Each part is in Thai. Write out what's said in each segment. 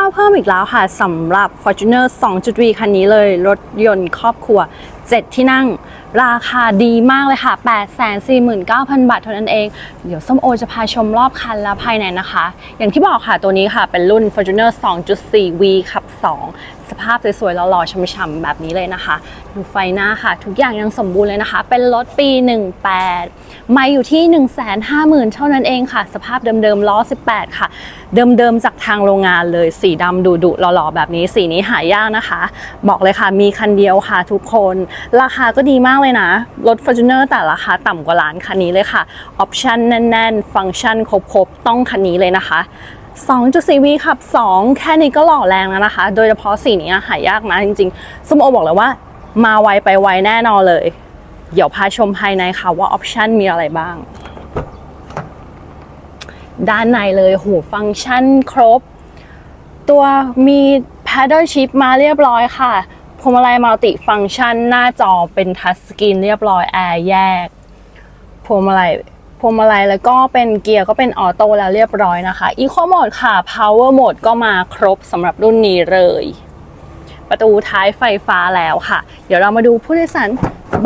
ข้าวเพิ่มอีกแล้วค่ะสำหรับ Fortuner 2.V คันนี้เลย รถยนต์ครอบครัว 7 ที่นั่ง ราคาดีมากเลยค่ะ 849,000 บาทเท่านั้นเอง เดี๋ยวส้มโอจะพาชมรอบคันและภายในนะคะ อย่างที่บอกค่ะตัวนี้ค่ะเป็นรุ่น Fortuner 2.4V ขับ 2 สภาพสวยๆหล่อๆช่ำๆแบบนี้เลยนะคะ ดูไฟหน้าค่ะ ทุกอย่างยังสมบูรณ์เลยนะคะ เป็นรถปี 18 ไม่อยู่ที่ 150,000 เท่านั้นเองค่ะ สภาพเดิมๆล้อ 18 ค่ะ เดิมๆจากทางโรงงานเลยสีดำดุดุๆหล่อๆแบบนี้สีนี้หายากนะคะ บอกเลยค่ะมีคันเดียวค่ะทุกคนราคาก็ดีมากเลยนะ รถ Fortuner แต่ราคาต่ำกว่าล้านคันนี้เลยค่ะ ออปชั่นแน่น ๆ ฟังก์ชันครบๆ ต้องคันนี้เลยนะคะ 2.4V ขับ 2 แค่นี้ก็หล่อแรงแล้วนะคะ โดยเฉพาะสีนี้หายากนะจริงๆสมโอบอกเลยว่า มาไวไปไวแน่นอนเลย เดี๋ยวพาชมภายในค่ะว่าออปชันมีอะไรบ้าง ด้านในเลยโหฟังก์ชันครบ ตัวมี paddle shift มาเรียบร้อยค่ะ วงมาลัยมัลติฟังก์ชันหน้าจอเป็นทัชสกรีนเรียบร้อยแอร์แยกพวงมาลัยพวงมาลัยแล้วก็เป็นเกียร์ก็เป็นออโต้แล้วเรียบร้อยนะคะอีโคโหมดค่ะ Power Mode ก็มาครบสำหรับรุ่นนี้เลย ประตูท้ายไฟฟ้าแล้วค่ะ เดี๋ยวเรามาดูผู้โดยสาร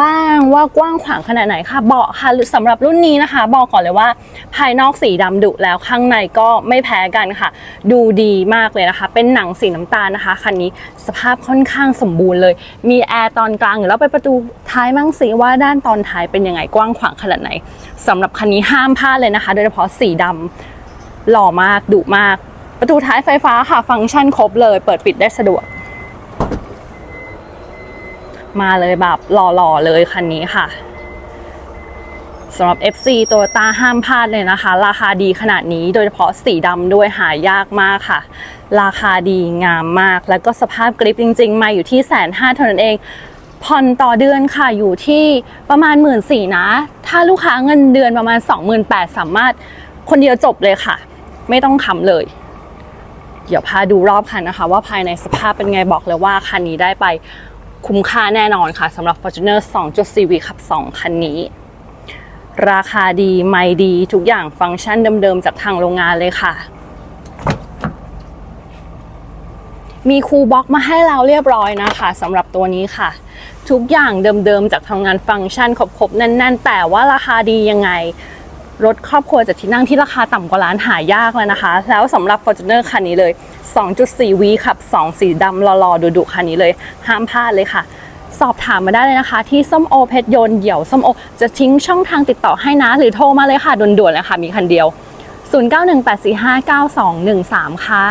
บ้างว่ากว้างขวางขนาดไหนค่ะเบาะค่ะหรือสำหรับรุ่นนี้นะคะ บอกก่อนเลยว่า ภายนอกสีดำดุแล้วข้างในก็ไม่แพ้กันค่ะ ดูดีมากเลยนะคะ เป็นหนังสีน้ำตาลนะคะคันนี้สภาพค่อนข้างสมบูรณ์เลย มีแอร์ตอนกลางอยู่แล้วไปประตูท้ายมั่งสิว่าด้านตอนท้ายเป็นยังไงกว้างขวางขนาดไหนสำหรับคันนี้ห้ามพลาดเลยนะคะ โดยเฉพาะสีดำหล่อมากดุมาก ประตูท้ายไฟฟ้าค่ะ ฟังก์ชันครบเลย เปิดปิดได้สะดวก มาเลยแบบหล่อๆเลยคันนี้ค่ะสำหรับ FC ตัวตาห้ามพลาดเลยนะคะ ราคาดีขนาดนี้โดยเฉพาะสีดำด้วยหายากมากค่ะ ราคาดีงามมาก แล้วก็สภาพกริปจริง ๆ มาอยู่ที่แสนห้าเท่านั้นเองผ่อนต่อเดือนค่ะอยู่ที่ประมาณหมื่นสี่นะ ถ้าลูกค้าเงินเดือนประมาณ 28,000สามารถคนเดียวจบเลยค่ะ ไม่ต้องขำเลย เดี๋ยวพาดูรอบคันนะคะ ว่าภายในสภาพเป็นไงบอกเลยว่าคันนี้ได้ไป คุ้มค่าแน่นอนค่ะสำหรับ Fortuner 2.4V ขับ 2 คันนี้ ราคาดี ไม่ดีทุกอย่างฟังก์ชันเดิมๆ จากทางโรงงานเลยค่ะ มีคูลบ็อกมาให้เราเรียบร้อยนะคะสำหรับตัวนี้ค่ะ ทุกอย่างเดิมๆ จากทางงานฟังก์ชันครบๆแน่นๆ แต่ว่าราคาดียังไง รถครอบครัวจากที่นั่งที่ราคาต่ำกว่าร้านหายากแล้วนะคะ แล้วสำหรับ Fortuner คันนี้เลย 2.4V ขับ 2 สีดำหล่อๆดุๆคันนี้เลย ห้ามพลาดเลยค่ะสอบถามมาได้เลยนะคะ ที่ส้มโอเพชรยนเดี่ยวส้มโอ จะทิ้งช่องทางติดต่อให้นะ หรือโทรมาเลยค่ะด่วนๆเลยค่ะมีคันเดียว 0918459213 ค่ะ